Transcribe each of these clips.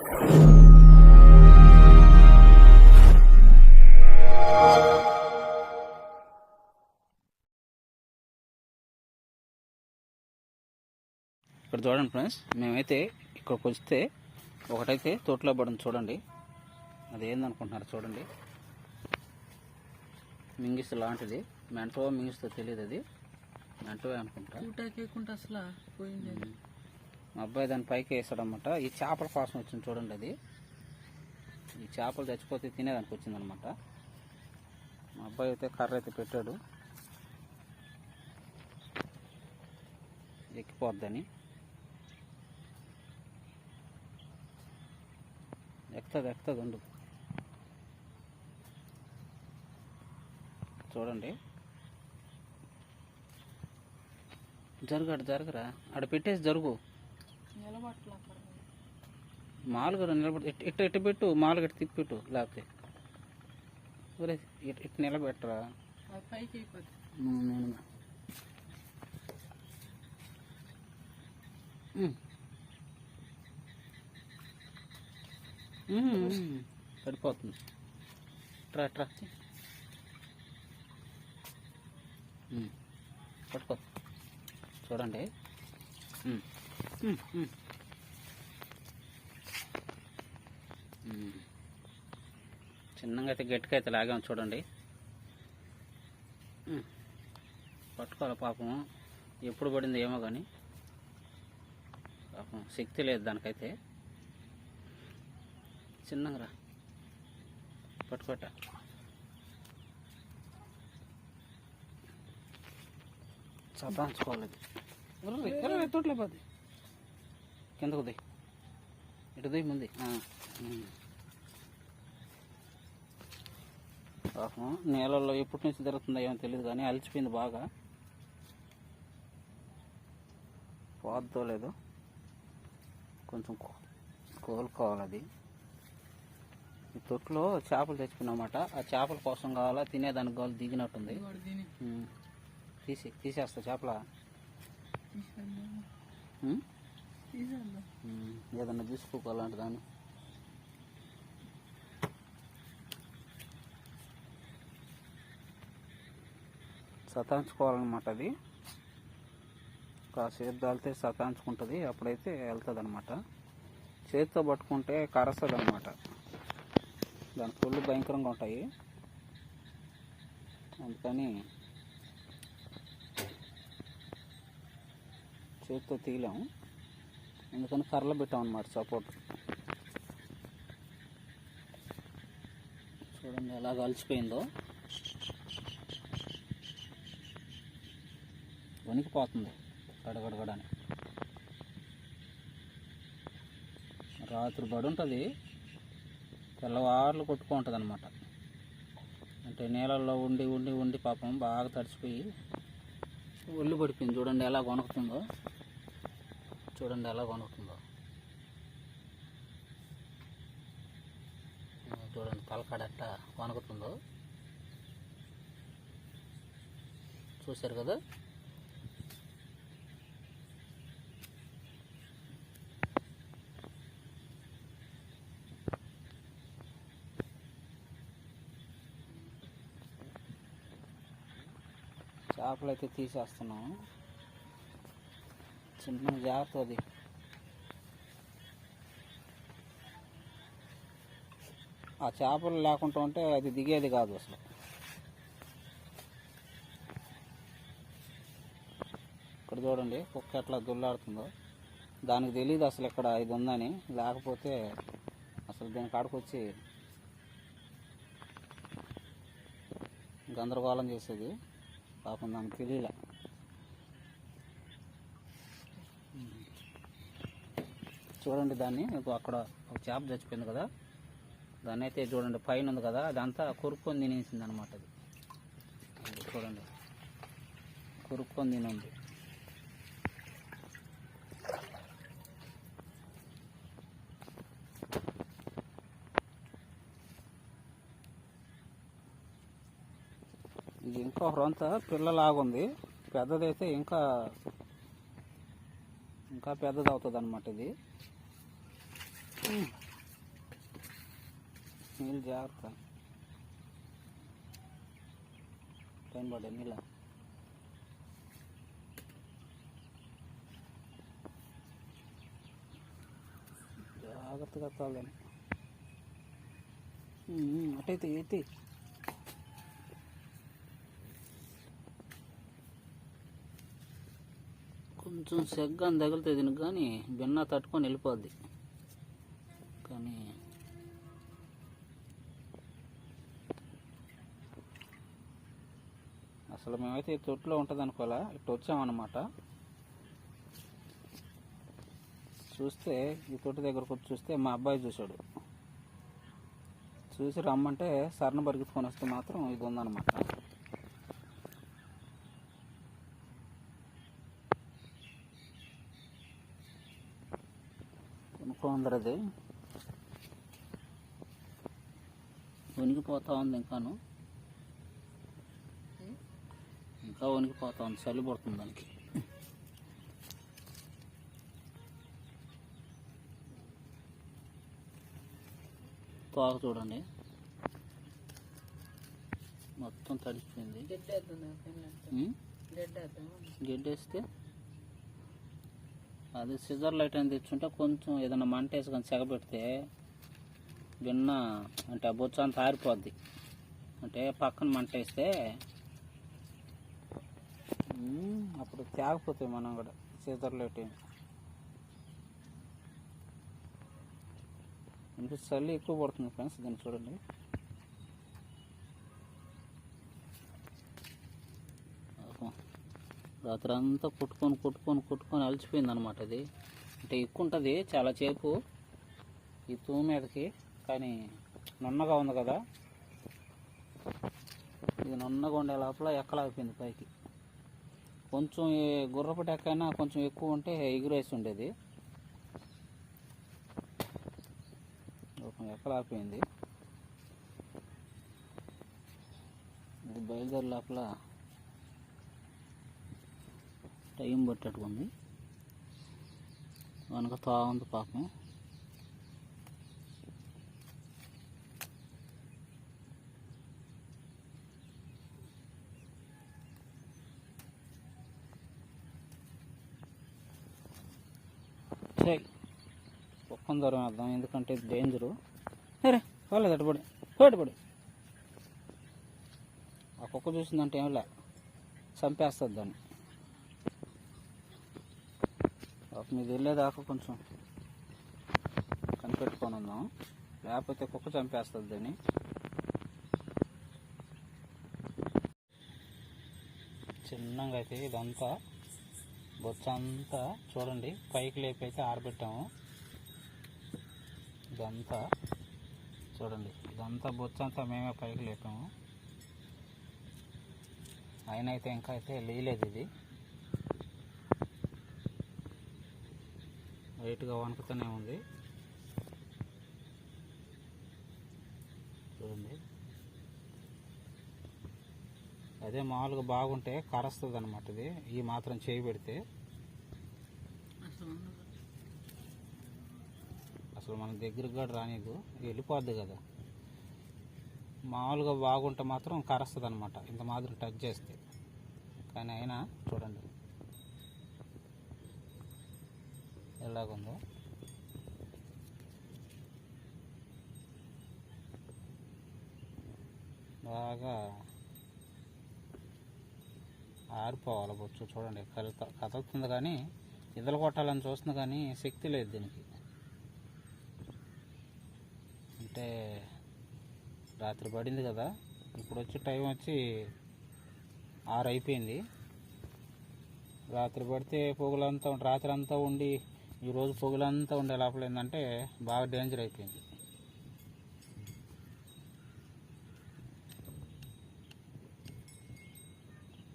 ఇక్కడ చూడండి ఫ్రెండ్స్ మేమైతే ఇక్కడికి వస్తే ఒకటైతే తోటలో పడింది చూడండి. అది ఏందనుకుంటున్నారు చూడండి. మింగిస్తు లాంటిది. మెంటో మింగిస్తో తెలియదు అది. మెంటో అనుకుంటా. అసలు పోయింది. మా అబ్బాయి దాని పైకి వేసాడనమాట ఈ చేపల కోసం వచ్చింది చూడండి అది. ఈ చేపలు చచ్చిపోతే తినేదానికి వచ్చిందనమాట మా అబ్బాయి అయితే కర్ర అయితే పెట్టాడు. ఎక్కిపోద్దని. ఎక్కుతుంది ఎక్కుతుంది ఉండు. చూడండి. జరుగు అటు జరగరా. అక్కడ పెట్టేసి జరుగు. మామూలుగా నిలబడి ఇటు ఇటు పెట్టు మామూలుగా ఇటు తిప్పి పెట్టు లేకపోతే. ఇటు ఇటు నిలబెట్టరా? పడిపోతుంది ట్రా ట్రా. పట్టుకో. చూడండి. చిన్నగా అయితే గట్టిగా అయితే లాగాము చూడండి. పట్టుకోవాలి పాపం ఎప్పుడు పడింది ఏమో కానీ పాపం శక్తి లేదు దానికైతే. చిన్నగా రా. పట్టుకోట. చదాంచుకోవాలి అది. తోటలో కిందకు దియ్ ఇటు ముందు. పాపం నేలల్లో ఎప్పటి నుంచి తిరుగుతుందో ఏమో తెలియదు కానీ అలిచిపోయింది బాగా. పోద్దో లేదో కొంచెం కోలుకోవాలి అది. ఈ తొట్టులో చేపలు తెచ్చుకున్నమాట ఆ చేపల కోసం కావాలా తినేదానికి కావాలి దిగినట్టుంది. తీసి తీసేస్తా చేపల. ఏదన్నా తీసుకోవాలంటే దాన్ని. సతాంచుకోవాలన్నమాట అది. కాసేపు దాల్తే సతాంచుకుంటుంది అప్పుడైతే వెళ్తుంది అనమాట చేతితో పట్టుకుంటే కరస్తుంది అనమాట దాని పుళ్ళు భయంకరంగా ఉంటాయి. అందుకని చేతితో తీయలేము. ఎందుకని కర్రలు పెట్టాం అనమాట సపోర్ట్ చూడండి ఎలా కలిసిపోయిందో వణికిపోతుంది గడగడగడని. రాత్రి బడి ఉంటుంది తెల్లవార్లు కొట్టుకుంటుంది అనమాట అంటే నీళ్ళల్లో ఉండి ఉండి ఉండి పాపం బాగా తడిచిపోయి ఒళ్ళు పడిపోయింది. చూడండి ఎలా కొనుకుతుందో చూడండి ఎలా కొనుక్కుందో. చూడండి తలకాడ ఎట్లా వణుకుతుందో చూశారు కదా? చేపలు అయితే తీసేస్తున్నాం చిన్న జాగ్రత్త అది. ఆ చేపలు లేకుండా ఉంటే అది దిగేది కాదు అసలు. ఇక్కడ చూడండి కుక్క ఎట్లా దుల్లాడుతుందో. దానికి తెలియదు అసలు ఇక్కడ ఇది ఉందని. లేకపోతే అసలు దీని కాడకొచ్చి గందరగోళం చేసేది. పాపం దానికి తెలియలే. చూడండి దాన్ని. మీకు అక్కడ ఒక చేప చచ్చిపోయింది కదా. దాన్ని అయితే చూడండి పైన ఉంది కదా. అదంతా కొరుక్కొని తినేసింది అనమాట అది చూడండి. కొరుక్కొని తినుంది. ఇది ఇంకా రొంత పిల్లలాగుంది. పెద్దదైతే ఇంకా ఇంకా పెద్దది అవుతుంది అనమాట ఇది. నీళ్ళు జాగ్రత్త. టైం పడే నీళ్ళ. జాగ్రత్తగా తాగాలి అటైతే అయితే కొంచెం సెగ్గ తగులుతుంది తగిలితే దీనికి కానీ బిన్న తట్టుకొని వెళ్ళిపోద్ది. అసలు మేమైతే ఈ తొట్టులో ఉంటుంది అనుకోలే ఇటు వచ్చామన్నమాట. చూస్తే ఈ తొట్టి దగ్గరకు వచ్చి చూస్తే మా అబ్బాయి చూశాడు. చూసి రమ్మంటే సరణ పరిగెత్తుకొని వస్తే మాత్రం ఇది ఉందన్నమాట కొనుక్కోందరది. అది ఉంది ఇంకాను. ఇంకా వణికిపోతా ఉంది చలి పడుతుంది దానికి. తోక చూడండి. మొత్తం తడిచిపోయింది. గెడ్డేస్తే? అది సిజర్ లైట్ అని తెచ్చుంటే కొంచెం ఏదైనా మంట వేసి కానీ సెగ పెడితే భిన్న అంటే బొచ్చు అంతా ఆరిపోద్ది. అంటే పక్కన మంట వేస్తే అప్పుడు తేగపోతాయి మనం కూడా సిజర్ లైట్ అంటే చలి ఎక్కువ పడుతుంది ఫ్రెండ్స్ దీన్ని చూడండి. రాత్రి అంతా కొట్టుకొని కొట్టుకొని కొట్టుకొని అలసిపోయింది అనమాట అది. అంటే ఎక్కువ ఉంటుంది చాలా చేపు ఈ తూము మీదకి కానీ నున్నగా ఉంది కదా. ఇది నున్నగా ఉండే లోపల ఎక్కలాగిపోయింది పైకి. కొంచెం ఈ గుర్రపు డెక్కైనా కొంచెం ఎక్కువ ఉంటే ఎగురేసి ఉండేది ఎక్కడ ఎక్కలాగిపోయింది ఇది బయలుదేరి లోపల టైం పట్టేట్టుకుంది. వెనక తా ఉంది పాపం చెయ్ కొందరు దూరం వేద్దాం ఎందుకంటే ఇది డేంజరు సరే పోలేదు అటుపడి పోటుపడి ఆ కుక్క చూసిందంటే ఏం లే చంపేస్తుంది దాన్ని. ఒక మీద వెళ్ళేదాకా కొంచెం కనిపెట్టుకొని ఉందాం. లేకపోతే కుక్క చంపేస్తుంది దాన్ని. చిన్నగా అయితే ఇదంతా బొచ్చంతా చూడండి. పైకి లేపి అయితే ఆరబెట్టాము. ఇదంతా చూడండి ఇదంతా బొచ్చంతా మేమే పైకి లేపాము. ఆయన అయితే ఇంకా అయితే లేయలేదు ఇది. లైట్గా వణుకుతూనే ఉంది. చూడండి. అదే మామూలుగా బాగుంటే కరస్తుంది అనమాట ఇది ఈ మాత్రం చేయి పెడితే అసలు ఉండదు అసలు మన దగ్గర కూడా రానిదు. వెళ్ళిపోద్ది కదా. మామూలుగా బాగుంటే మాత్రం కరస్తుంది అనమాట ఇంత మాత్రం టచ్ చేస్తే. కానీ అయినా చూడండి. ఎలాగుందో. బాగా ఆరిపోవాలి బొచ్చు. చూడండి కలుత కదులుతుంది కానీ ఇదలు కొట్టాలని చూస్తుంది కానీ శక్తి లేదు దీనికి. అంటే రాత్రి పడింది కదా. ఇప్పుడు వచ్చి టైం వచ్చి ఆరు అయిపోయింది. రాత్రి పడితే పొగులంతా రాత్రి అంతా ఉండి ఈరోజు పొగులంతా ఉండే లోపల ఏంటంటే బాగా డేంజర్ అయిపోయింది.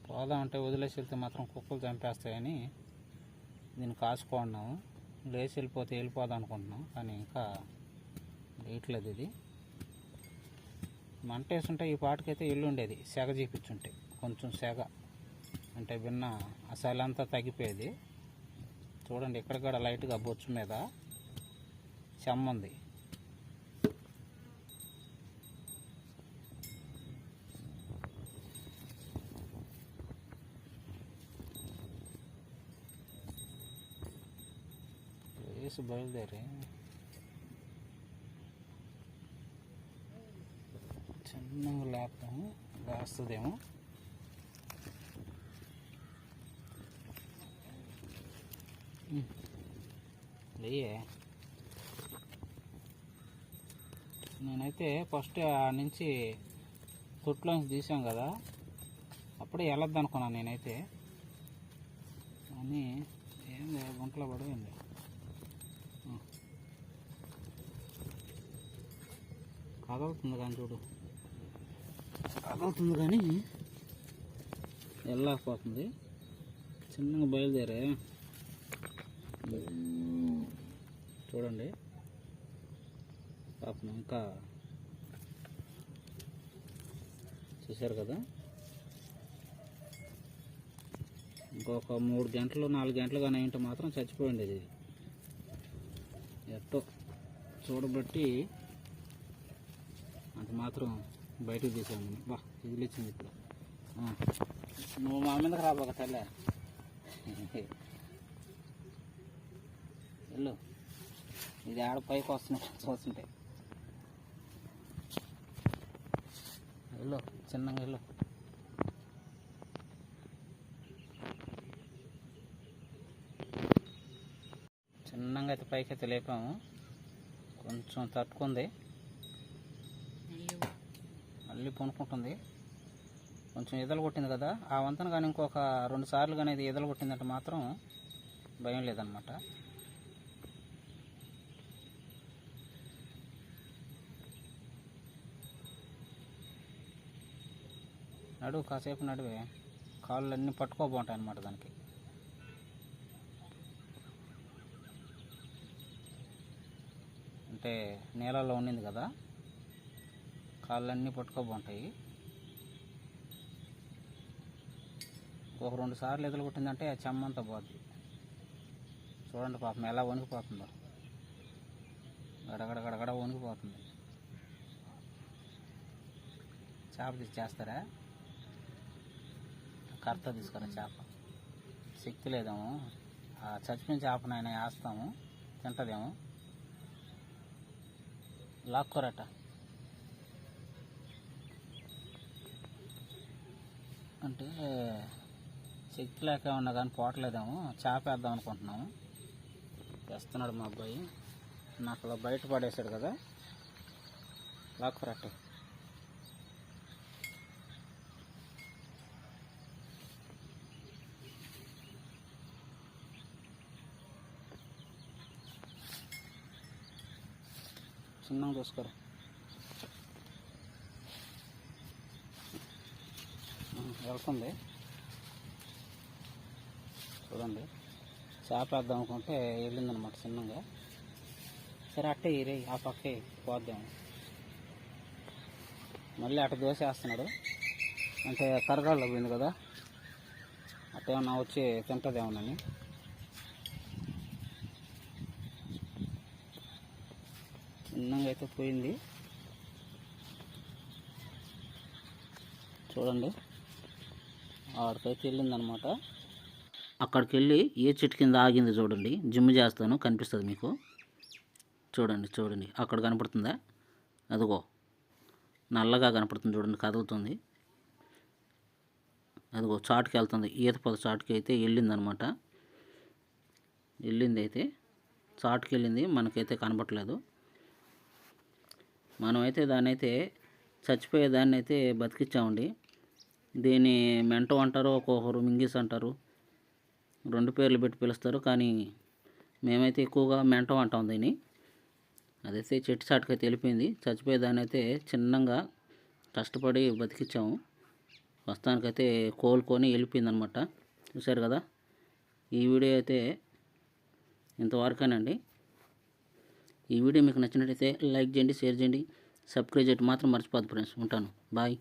పోదామంటే వదిలేసి వెళ్తే మాత్రం కుక్కలు చంపేస్తాయని దీన్ని కాసుకున్నాము లేచి వెళ్ళిపోతే వెళ్ళిపోదాం అనుకుంటున్నాం. కానీ ఇంకా ఇట్లది ఇది. మంటేసుంటే ఈ పాటకైతే ఇల్లు ఉండేది సెగ చూపించుంటే కొంచెం సెగ. అంటే భిన్న అసలంతా తగ్గిపోయేది. చూడండి ఇక్కడ కూడా లైట్గా బొచ్చు మీద చెమ్మంది ఉంది. banho. చిన్నగా లేపుతాము లేస్తుందేమో లేయే. నేనైతే ఫస్ట్ ఆ నుంచి తొట్టులోంచి తీసాం కదా అప్పుడే వెళ్ళొద్దు అనుకున్నాను నేనైతే. కానీ ఏం గుంటలో పడిపోయింది. ఆ. కదులుతుంది కానీ చూడు. కదులుతుంది కానీ వెళ్ళకపోతుంది చిన్నగా బయలుదేరే. చూడండి. పాపం ఇంకా చూశారు కదా? ఇంకొక మూడు గంటలు నాలుగు గంటలు కానీ అయింటే మాత్రం చచ్చిపోయింది ఇది. ఎట్టో చూడబట్టి అంత మాత్రం బయటకు తీసాము బా. ఇది ఇచ్చింది ఇప్పుడు ఆ. నువ్వు మా మీదకి రాబోక తల్లే. వెళ్ళు. ఇది ఆడ పైకి వస్తున్నట్టు చూస్తుంటే వెళ్ళు చిన్నగా వెళ్ళు. చిన్నగా అయితే పైకి అయితే లేపాము. కొంచెం తట్టుకుంది. మళ్ళీ పొనుకుంటుంది కొంచెం ఎదలు కొట్టింది కదా. ఆ వంతన కానీ ఇంకొక రెండు సార్లు కానీ ఇది ఈదలు కొట్టిందంటే మాత్రం భయం లేదనమాట నడువు కాసేపు నడువే. కాళ్ళు అన్నీ పట్టుకోబోంటాయి అనమాట దానికి. అంటే నేలలో ఉండింది కదా. కాళ్ళన్నీ పట్టుకోబోంటాయి. ఒక రెండు సార్లు ఎదులు కొట్టిందంటే చెమ్మంతా పోద్ది. చూడండి పాపం ఎలా వణికిపోతుందో. గడగడ గడగడ వణికిపోతుంది. చేప తెచ్చేస్తారా కర్త తీసుకురా చేప. శక్తి లేదేమో. ఆ చచ్చిపోయిన చేపనైనా వేస్తాము. తింటదేమో. లాక్కోరట. అంటే చెక్ లేక ఉన్నా కానీ పోవట్లేదేమో చేపేద్దాం అనుకుంటున్నాము. తెస్తున్నాడు మా అబ్బాయి. నాకు అలా బయట పడేశాడు కదా. లాక్కురట్టే చిన్నగా చూసుకోరా. ఆ, వెళ్తుంది. చూడండి. చేప వేద్దాం అనుకుంటే వెళ్ళిందనమాట చిన్నగా. సరే అట్టే ఇరే ఆ పక్కే పోద్దాం. మళ్ళీ అటు దోసేస్తున్నాడు అంటే కరగాల్లో పోయింది కదా. అట్టేమన్నా వచ్చి తింటదేమోనని. చిన్నగా అయితే పోయింది. చూడండి. ఆడికైతే వెళ్ళిందనమాట. అక్కడికి వెళ్ళి ఏ చెట్టు కింద ఆగింది చూడండి. జిమ్ చేస్తాను కనిపిస్తుంది మీకు. చూడండి చూడండి. అక్కడ కనపడుతుందా? అదిగో. నల్లగా కనపడుతుంది చూడండి కదులుతుంది. అదిగో చాటుకి వెళ్తుంది. ఈత పొద చాటుకి అయితే వెళ్ళిందనమాట. వెళ్ళింది అయితే చాటుకి వెళ్ళింది. మనకైతే కనపట్లేదు మనమైతే దాన్ని అయితే చచ్చిపోయే దాన్ని అయితే బతికిచ్చామండి. దీన్ని మెంటో అంటారు ఒక్కొక్కరు మింగిస్ అంటారు. రెండు పేర్లు పెట్టి పిలుస్తారు. కానీ మేమైతే ఎక్కువగా మెంటం అంటాం దీన్ని. అదైతే చెట్టు చాటుకైతే వెళ్ళిపోయింది. చచ్చిపోయేదాన్ని అయితే చిన్నగా కష్టపడి బతికిచ్చాము. ప్రస్తుతానికైతే కోలుకొని వెళ్ళిపోయింది అనమాట చూశారు కదా? ఈ వీడియో అయితే ఇంతవరకేనండి. ఈ వీడియో మీకు నచ్చినట్టయితే లైక్ చేయండి షేర్ చేయండి. సబ్స్క్రైబ్ చేయటం మాత్రం మర్చిపోద్దు ఫ్రెండ్స్. ఉంటాను. బాయ్.